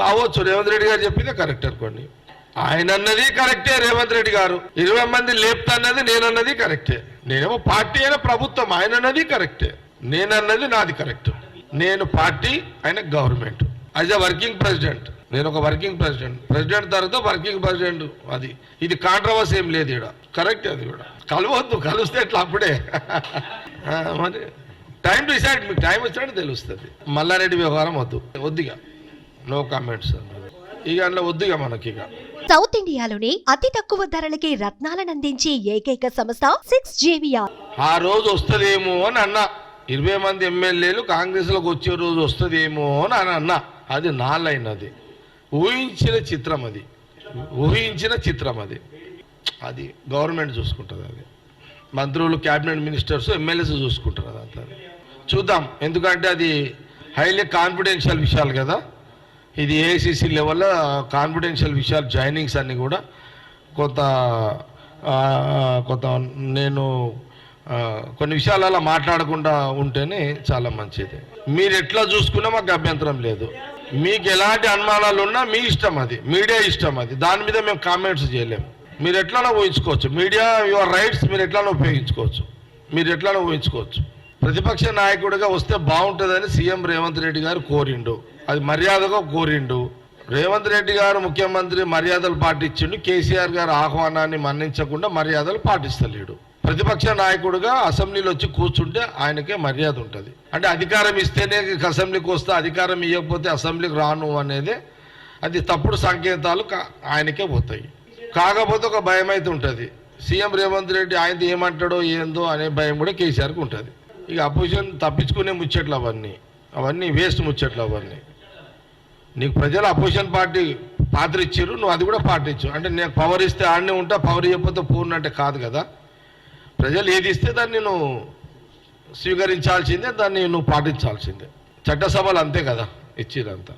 కావచ్చు. రేవంత్ రెడ్డి గారు చెప్పిందే కరెక్ట్ అనుకోండి. ఆయన అన్నది కరెక్టే రేవంత్ రెడ్డి గారు. ఇరవై మంది లేపుతన్నది నేనన్నది కరెక్టే. నేనేమో పార్టీ అయినా ప్రభుత్వం ఆయన అన్నది కరెక్టే. నేనన్నది నాది కరెక్ట్. నేను పార్టీ ఆయన government. As a working president నేను ఒక వర్కింగ్ ప్రెసిడెంట్ ప్రెసిడెంట్ తర్వాత వర్కింగ్ ప్రెసిడెంట్ అది. ఇది కాంట్రవర్సీ ఏం లేదు ఇక్కడ కరెక్ట్ అది కూడా. కలవద్దు కలిస్తే ఎట్లా అప్పుడే? మరి. టైం డిసైడ్ మీకు టైం వచ్చినట్టు తెలుస్తుంది. మల్లారెడ్డి వ్యవహారం వద్దు. వద్దుగా. నో కామెంట్స్ ఇక అందులో వద్దుగా మనకి ఇక. సౌత్ ఇండియాలోనే అతి తక్కువ ధరలకి రత్నాలను అందించే ఏకైక సంస్థ సిక్స్ జేవిఆర్. ఆ రోజు వస్తుందేమో అని అన్నా. ఇరవై మంది ఎమ్మెల్యేలు కాంగ్రెస్లోకి వచ్చే రోజు వస్తుందేమో అని అని అన్నా. అది నా లైన్ అది ఊహించిన చిత్రం అది. ఊహించిన చిత్రం అది. అది గవర్నమెంట్ చూసుకుంటుంది అది. మంత్రులు క్యాబినెట్ మినిస్టర్స్ ఎమ్మెల్యేస్ చూసుకుంటారు అదంతా చూద్దాం. ఎందుకంటే అది హైలీ కాన్ఫిడెన్షియల్ విషయాలు కదా. ఇది ఏఐసిసి లెవెల్లో కాన్ఫిడెన్షియల్ విషయాలు జాయినింగ్స్ అన్నీ కూడా కొంత కొంత నేను కొన్ని విషయాలు అలా మాట్లాడకుండా ఉంటేనే చాలా మంచిది. మీరు ఎట్లా చూసుకున్నా మాకు అభ్యంతరం లేదు. మీకు ఎలాంటి అనుమానాలు ఉన్నా మీ ఇష్టం అది. మీడియా ఇష్టం అది. దాని మీద మేము కామెంట్స్ చేయలేము. మీరు ఎట్లానో ఊహించుకోవచ్చు. మీడియా యువర్ రైట్స్ మీరు ఎట్లానో ఉపయోగించుకోవచ్చు. మీరు ఎట్లానో ఊహించుకోవచ్చు. ప్రతిపక్ష నాయకుడిగా వస్తే బాగుంటుందని సీఎం రేవంత్ రెడ్డి గారు కోరిండు. అది మర్యాదగా కోరిండు. రేవంత్ రెడ్డి గారు ముఖ్యమంత్రి మర్యాదలు పాటించిండు. కేసీఆర్ గారు ఆహ్వానాన్ని మన్నించకుండా మర్యాదలు పాటిస్తలేడు. ప్రతిపక్ష నాయకుడుగా అసెంబ్లీలో వచ్చి కూర్చుంటే ఆయనకే మర్యాద ఉంటుంది. అంటే అధికారం ఇస్తేనే అసెంబ్లీకి వస్తే అధికారం ఇవ్వకపోతే అసెంబ్లీకి రాను అనేది అది తప్పుడు సంకేతాలు కా- ఆయనకే పోతాయి. కాకపోతే ఒక భయం అయితే ఉంటుంది. సీఎం రేవంత్ రెడ్డి ఆయన ఏమంటాడో ఏందో అనే భయం కూడా కేసీఆర్కి ఉంటుంది. ఇక అపోజిషన్ తప్పించుకునే ముచ్చట్లు అవన్నీ. అవన్నీ వేస్ట్ ముచ్చట్లు అవన్నీ. నీకు ప్రజలు అపోజిషన్ పార్టీ పాత్ర ఇచ్చారు నువ్వు అది కూడా పాటించు అంటే నేను పవర్ ఇస్తే ఆడనే ఉంటా పవర్ ఇవ్వకపోతే పూర్ణ అంటే కాదు కదా. ప్రజలు ఏది ఇస్తే దాన్ని నువ్వు స్వీకరించాల్సిందే దాన్ని నువ్వు పాటించాల్సిందే. చట్టసభలు అంతే కదా ఇచ్చేదంతా.